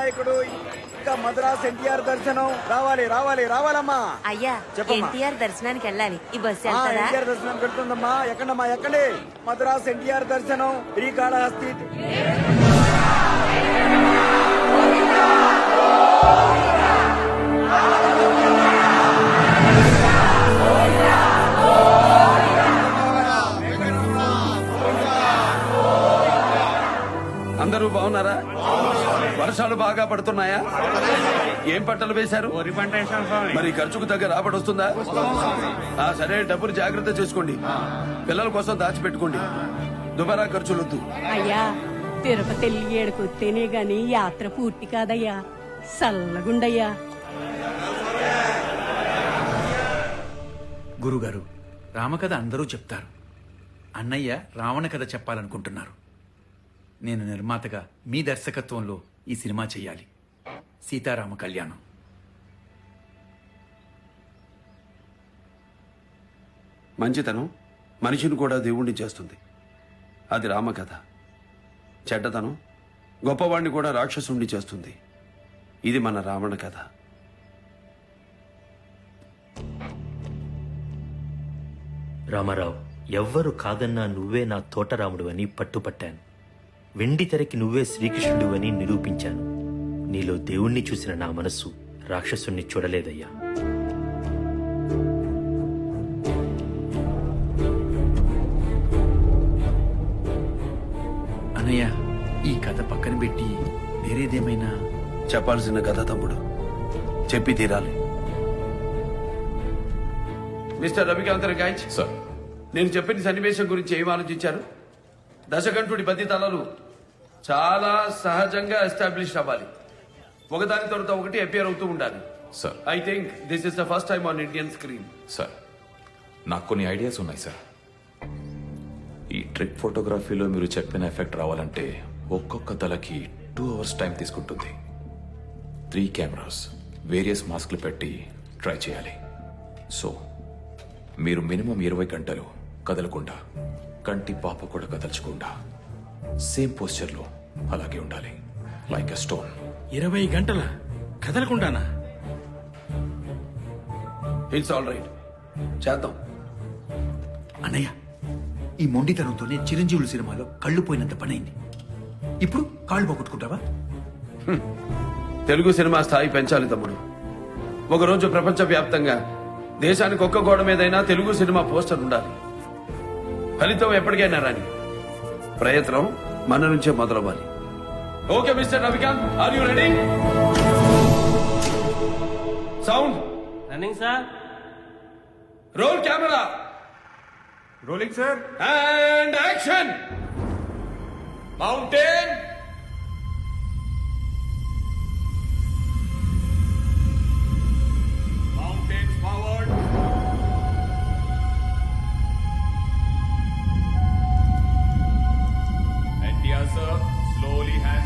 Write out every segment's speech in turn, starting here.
వినాయకుడు ఇంకా మద్రాస్ ఎన్టీఆర్ దర్శనం. రావాలి రావాలి రావాలమ్మా. అయ్యా చెప్పమ్మా. ఎన్టీఆర్ దర్శనానికి వెళ్ళాలి. ఈ బస్సు వెళ్తారా ఎన్టీఆర్ దర్శనం పెడుతుందమ్మా ఎక్కడమ్మా ఎక్కండి? మద్రాస్ ఎన్టీఆర్ దర్శనం శ్రీకాళహస్తి. అందరూ బాగున్నారా? వర్షాలు బాగా పడుతున్నాయా? ఏం పంటలు వేశారు? వరి పంట మరి ఖర్చుకు తగ్గ రాబడి వస్తుందా? ఆ సరే డబ్బులు జాగ్రత్త చేసుకోండి. పిల్లల కోసం దాచిపెట్టుకోండి. దుబారా ఖర్చులొద్దు. అయ్యా తిరుపతి ఏడుకొస్తేనే గాని యాత్ర పూర్తి కాదయ్యా. సల్లగుండయ్యా. గురుగారు రామకథ అందరూ చెప్తారు. అన్నయ్య రావణ కథ చెప్పాలనుకుంటున్నారు. నేను నిర్మాతగా మీ దర్శకత్వంలో ఈ సినిమా చెయ్యాలి. సీతారామ కళ్యాణం. మంచితనం మనిషిని కూడా దేవుణ్ణి చేస్తుంది. అది రామకథ. చెడ్డతనం గొప్పవాణ్ణి కూడా రాక్షసుణ్ణి చేస్తుంది. ఇది మన రావణ కథ. రామారావు ఎవ్వరు కాదన్నా నువ్వే నా తోటరాముడు అని పట్టుపట్టాను. వెండి తెరకి నువ్వే శ్రీకృష్ణుడు అని నిరూపించాను. నీలో దేవుణ్ణి చూసిన నా మనస్సు రాక్షసుణ్ణి చూడలేదయ్యా. అన్నయ్య ఈ కథ పక్కన పెట్టి వేరేదేమైనా? చెప్పాల్సిన కథ తమ్ముడు. చెప్పి తీరాలి. మిస్టర్ రవికాంత్ గాయచ్ సార్. నేను చెప్పిన సన్నివేశం గురించి ఏం ఆలోచించారు? దశకంఠుడి బద్దితలలు చాలా సహజంగా ఎస్టాబ్లిష్ అవ్వాలి. ఒకదాని తర్వాత ఒకటి అపియర్ అవుతూ ఉండాలి. Sir I think this is the first time on Indian screen sir నాకు కొన్ని ఐడియాస్ ఉన్నాయి సార్ ఈ ట్రిక్ ఫోటోగ్రఫీలో మీరు చెప్పిన ఎఫెక్ట్ రావాలంటే ఒక్కొక్క తలకి టూ అవర్స్ టైం తీసుకుంటుంది. త్రీ కెమెరాస్ వేరియస్ మాస్క్లు పెట్టి ట్రై చేయాలి. సో మీరు మినిమం ఇరవై గంటలు కదలకుండా కంటి పాప కూడా కదల్చకుండా సేమ్ పోస్చర్లో అలాగే ఉండాలి. లైక్ ఎ స్టోన్ ఇరవై గంటల కదలకుండానా? ఇట్స్ ఆల్ రైట్ చేద్దాం. అన్నయ్య ఈ మొండితనంతోనే చిరంజీవుల సినిమాలో కళ్ళు పోయినంత పనైంది. ఇప్పుడు కాళ్ళు పోగొట్టుకుంటావా? తెలుగు సినిమా స్థాయి పెంచాలి తమ్ముడు. ఒకరోజు ప్రపంచవ్యాప్తంగా దేశానికి ఒక్క గోడ మీదైనా తెలుగు సినిమా పోస్టర్ ఉండాలి. ఫలితం ఎప్పటికైనా రాని ప్రయత్నం. మన నుంచే మొదలవ్వాలి. Okay mister Ravikanth are you ready? Sound. Running sir. Roll camera. Rolling sir. And action. Mountain.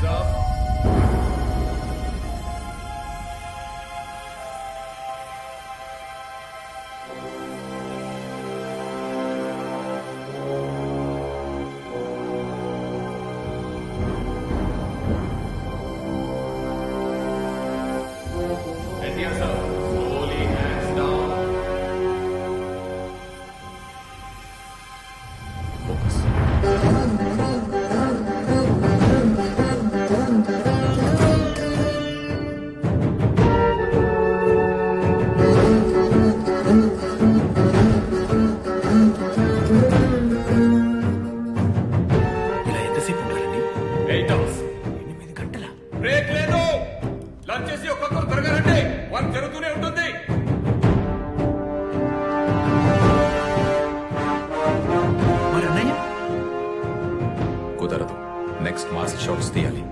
É, yes, sir. Shots తీయాలి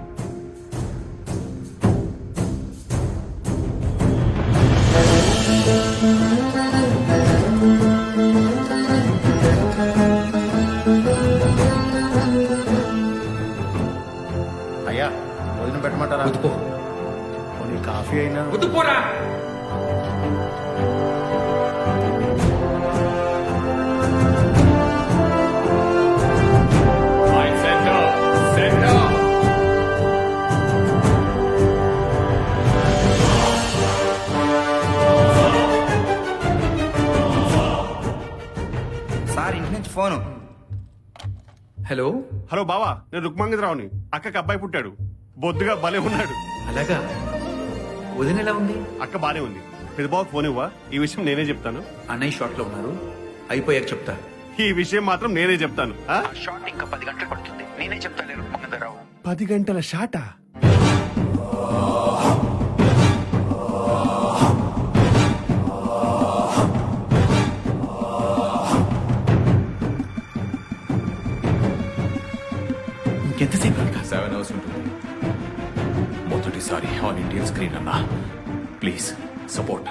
అయ్యా భోజనం పెట్టమంటారా? పోనీ కాఫీ అయినా? ముద్దుపోరా ఫోను హలో? హలో బావా నేను రుక్మంగరావుని అక్కకి అబ్బాయి పుట్టాడు. బొద్దుగా భలే ఉన్నాడు. అలాగా? వదిన ఎలా ఉంది? అక్క బానే ఉంది. పెద్ద బావ ఫోన్ ఇవ్వా? ఈ విషయం నేనే చెప్తాను. అన్నయ్య షాట్లో ఉన్నారు. అయిపోయాక చెప్తా. ఈ విషయం మాత్రం నేనే చెప్తాను. ఆ? షాట్ ఇంకా పది గంటలు పడుతుంది. నేనే చెప్తాను రుక్మంగరావు పది గంటల షాటా ఎంతసేపు ఇంకా? సెవెన్ అవర్స్ ఉంటుంది. మొదటిసారి ఆల్ ఇండియన్ స్క్రీన్ అన్నా. Please support.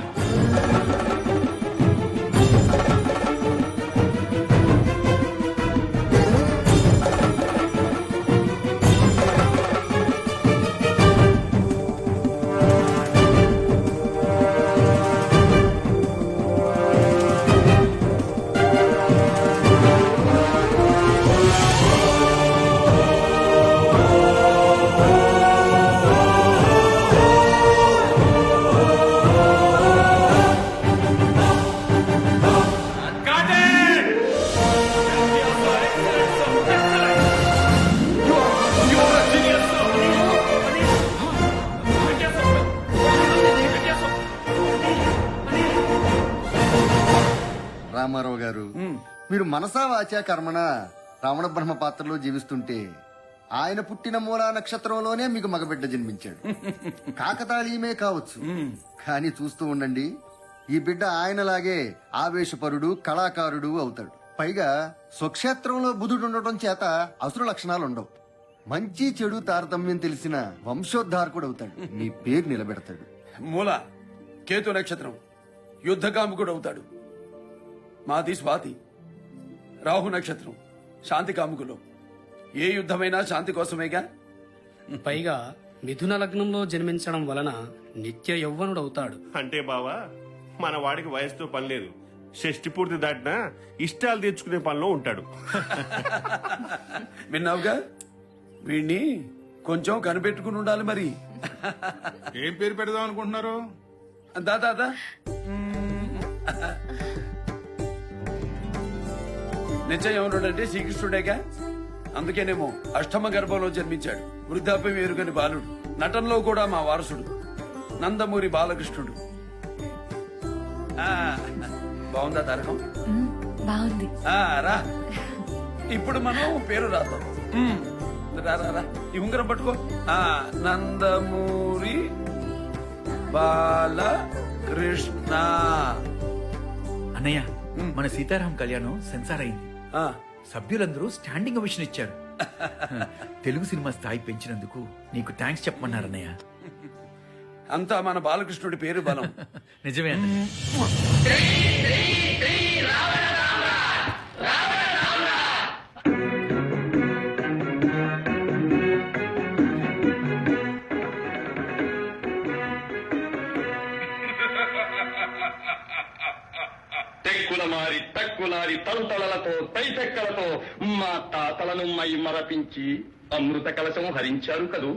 మనసా వాచా కర్మణ రావణ బ్రహ్మ పాత్రలో జీవిస్తుంటే ఆయన పుట్టిన మూలా నక్షత్రంలోనే మీకు మగబిడ్డ జన్మించాడు. కాకతాళీయమే కావచ్చు. కానీ చూస్తూ ఉండండి ఈ బిడ్డ ఆయనలాగే ఆవేశపరుడు కళాకారుడు అవుతాడు. పైగా స్వక్షేత్రంలో బుధుడు ఉండటం చేత అసురు లక్షణాలు ఉండవు. మంచి చెడు తారతమ్యం తెలిసిన వంశోద్ధారకుడు అవుతాడు. మీ పేరు నిలబెడతాడు. మూల కేతు నక్షత్రం యుద్ధకాముకుడు అవుతాడు. మాది స్వాతి. రాహు నక్షత్రం. శాంతి కాముకులు. ఏ యుద్ధమైనా శాంతి కోసమేగా? పైగా మిథున లగ్నంలో జన్మించడం వలన నిత్య యౌవనుడవుతాడు. అంటే బావా మన వాడికి వయసుతో పని లేదు. షష్టి పూర్తి దాటినా ఇష్టాలు తీర్చుకునే పనిలో ఉంటాడు. విన్నావుగా? వీణ్ణి కొంచెం కనిపెట్టుకుని ఉండాలి మరి. ఏం పేరు పెడదాం అనుకుంటున్నారు? దా దా. నిశ్చయమునుడంటే శ్రీకృష్ణుడేగా? అందుకేనేమో అష్టమ గర్భంలో జన్మించాడు. వృద్ధాప్యం ఎరుగని బాలుడు. నటనలో కూడా మా వారసుడు. నందమూరి బాలకృష్ణుడు. ఆ, బాగుందా తారకం బాగుంది. ఆ, రా. ఇప్పుడు మనం పేరు రాద్దాం. రా ఈ ఉంగరం పట్టుకో. ఆ నందమూరి బాలకృష్ణ. అన్నయ్య మన సీతారాం కళ్యాణం సెన్సార్ అయింది. సభ్యులందరూ స్టాండింగ్ అవిషన్ ఇచ్చారు. తెలుగు సినిమా స్థాయి పెంచినందుకు నీకు థ్యాంక్స్ చెప్పమన్నారు అన్నయ్య అంతా మన బాలకృష్ణుడి పేరు బలం. నిజమే అన్నయ్య. తెక్కులమారి తక్కులారి తలతలలతో తైతెక్కలతో మా తాతలను మై మరపించి అమృత కలశం హరించారు కదూ.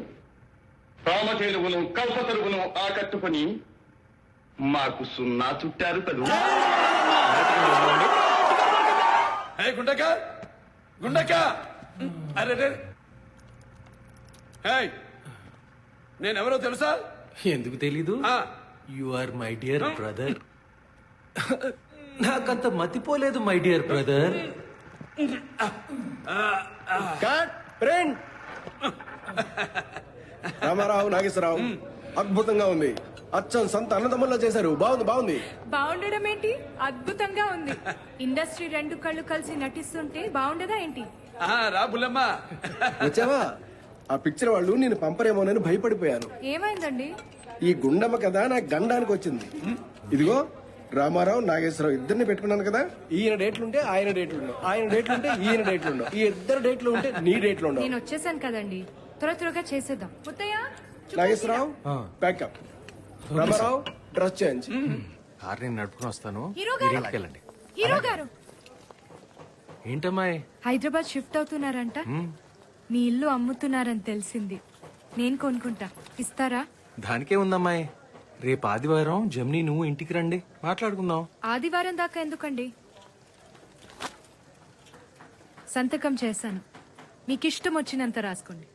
రామధేనువును కల్పతరువును ఆకట్టుకుని మాకు సున్నా చుట్టారు కదూ. ఏ గుండక గుండక అరే నేనెవరో తెలుసా? ఎందుకు తెలీదు? ఆ, you are my dear brother నాకంత మతిపోలేదు my dear brother Ramarao Nageswararao అద్భుతంగా ఉంది. అచ్చం సంత అన్నదమ్ముల్లో చేశారు. బాగుంది బాగుంది. బాగుండడం ఏంటి? అద్భుతంగా ఉంది. ఇండస్ట్రీ రెండు కళ్ళు కలిసి నటిస్తుంటే బాగుండదా ఏంటి? ఆ, రా బుల్లమ్మ. వచ్చావా? ఆ పిక్చర్ వాళ్ళు నేను పంపరేమోనని భయపడిపోయాను. ఏమైందండి? ఈ గుండమ్మ కదా నా గండానికి వచ్చింది. ఇదిగో రామారావు నాగేశ్వరరావు ఇద్దరిని పెట్టుకున్నాను కదా? ఈయన డేట్లుంటే ఆయన డేట్లు ఉండవు. ఆయన డేట్లుంటే ఈయన డేట్లు ఉండవు. ఈ ఇద్దరు డేట్లు ఉంటే నీ డేట్లు ఉండవు. నేను వచ్చేసాను కదండి. త్వర త్వరగా చేసేద్దాం. Muthaiah Nageswararao pack up Ramarao dress change car నేను నడుపుకుని వస్తాను. హీరో గారు. వెళ్ళండి. హీరో గారు. ఏంటమ్మాయి హైదరాబాద్ షిఫ్ట్ అవుతున్నారంట. మీ ఇల్లు అమ్ముతున్నారని తెలిసింది. నేను కొనుక్కుంటా. ఇస్తారా? దానికే ఉందమ్మాయి. రేపు ఆదివారం జమ్ని నువ్వు ఇంటికి రండి. మాట్లాడుకుందాం. ఆదివారం దాకా ఎందుకండి? సంతకం చేశాను. మీకు ఇష్టం వచ్చినంత రాసుకోండి.